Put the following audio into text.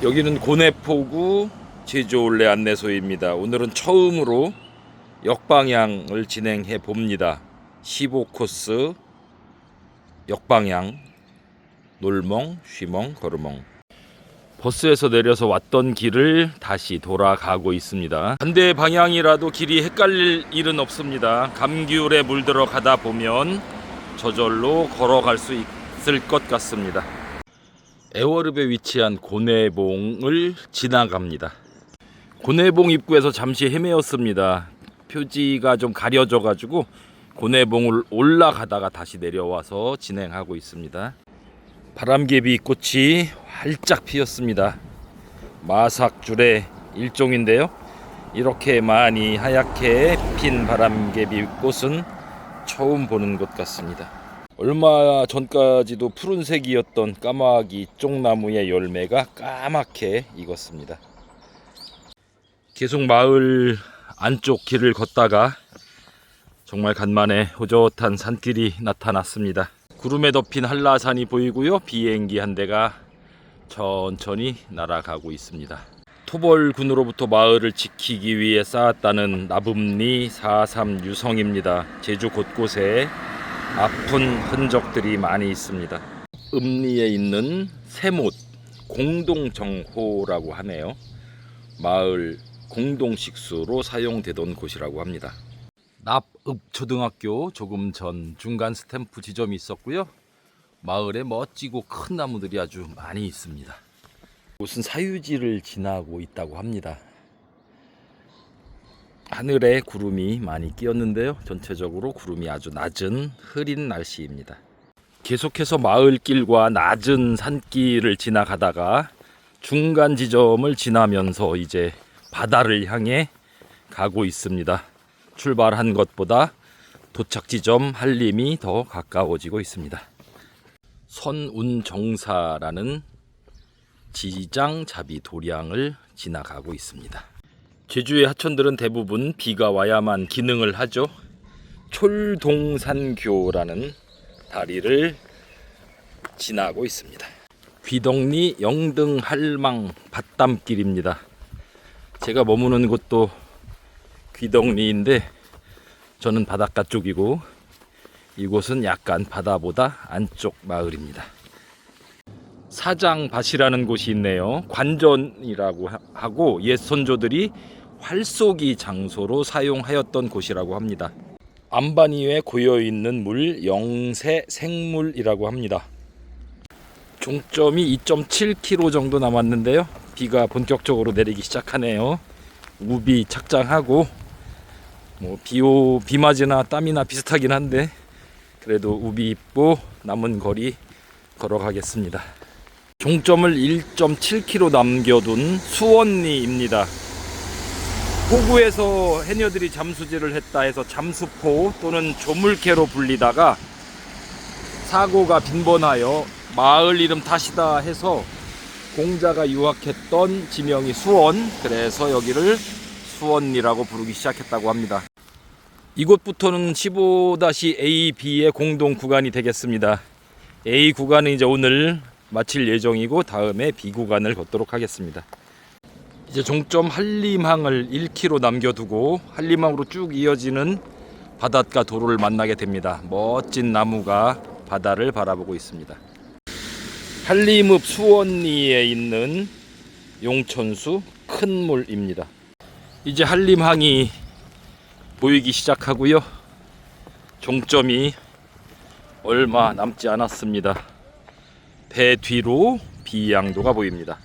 여기는 고내포구 제주올레 안내소입니다. 오늘은 처음으로 역방향을 진행해 봅니다. 15코스 역방향 놀멍, 쉬멍, 걸으멍. 버스에서 내려서 왔던 길을 다시 돌아가고 있습니다. 반대 방향이라도 길이 헷갈릴 일은 없습니다. 감귤에 물들어 가다 보면 저절로 걸어갈 수 있을 것 같습니다. 애월읍에 위치한 고내봉을 지나갑니다. 고내봉 입구에서 잠시 헤매었습니다. 표지가 좀 가려져 가지고 고내봉을 올라가다가 다시 내려와서 진행하고 있습니다. 바람개비 꽃이 활짝 피었습니다. 마삭줄의 일종인데요. 이렇게 많이 하얗게 핀 바람개비 꽃은 처음 보는 것 같습니다. 얼마 전까지도 푸른색이었던 까마귀 쪽나무의 열매가 까맣게 익었습니다. 계속 마을 안쪽 길을 걷다가 정말 간만에 호젓한 산길이 나타났습니다. 구름에 덮인 한라산이 보이고요. 비행기 한 대가 천천히 날아가고 있습니다. 토벌군으로부터 마을을 지키기 위해 쌓았다는 나붐리 4.3 유성입니다. 제주 곳곳에 아픈 흔적들이 많이 있습니다. 읍리에 있는 세못 공동정호라고 하네요. 마을 공동식수로 사용되던 곳이라고 합니다. 납읍 초등학교 조금 전 중간 스탬프 지점이 있었고요. 마을에 멋지고 큰 나무들이 아주 많이 있습니다. 무슨 사유지를 지나고 있다고 합니다. 하늘에 구름이 많이 끼었는데요. 전체적으로 구름이 아주 낮은 흐린 날씨입니다. 계속해서 마을길과 낮은 산길을 지나가다가 중간 지점을 지나면서 이제 바다를 향해 가고 있습니다. 출발한 것보다 도착 지점 한림이 더 가까워지고 있습니다. 선운정사라는 지장 자비 도량을 지나가고 있습니다. 제주의 하천들은 대부분 비가 와야만 기능을 하죠. 촐동산교라는 다리를 지나고 있습니다. 귀덕리 영등 할망 밭담길입니다. 제가 머무는 곳도 귀덕리인데 저는 바닷가 쪽이고 이곳은 약간 바다보다 안쪽 마을입니다. 사장밭이라는 곳이 있네요. 관전이라고 하- 하고 옛 선조들이 활쏘기 장소로 사용하였던 곳이라고 합니다. 안반 위에 고여 있는 물 영세 생물이라고 합니다. 종점이 2.7km 정도 남았는데요. 비가 본격적으로 내리기 시작하네요. 우비 착장하고 뭐 비오 비맞이나 땀이나 비슷하긴 한데 그래도 우비 입고 남은 거리 걸어가겠습니다. 종점을 1.7km 남겨둔 수원리입니다. 호구에서 해녀들이 잠수질을 했다 해서 잠수포 또는 조물개로 불리다가 사고가 빈번하여 마을 이름 탓이다 해서 공자가 유학했던 지명이 수원 그래서 여기를 수원리라고 부르기 시작했다고 합니다. 이곳부터는 15-AB의 공동 구간이 되겠습니다. A 구간은 이제 오늘 마칠 예정이고 다음에 B 구간을 걷도록 하겠습니다. 이제 종점 한림항을 1km 남겨두고 한림항으로 쭉 이어지는 바닷가 도로를 만나게 됩니다. 멋진 나무가 바다를 바라보고 있습니다. 한림읍 수원리에 있는 용천수 큰 물입니다. 이제 한림항이 보이기 시작하고요. 종점이 얼마 남지 않았습니다. 배 뒤로 비양도가 보입니다.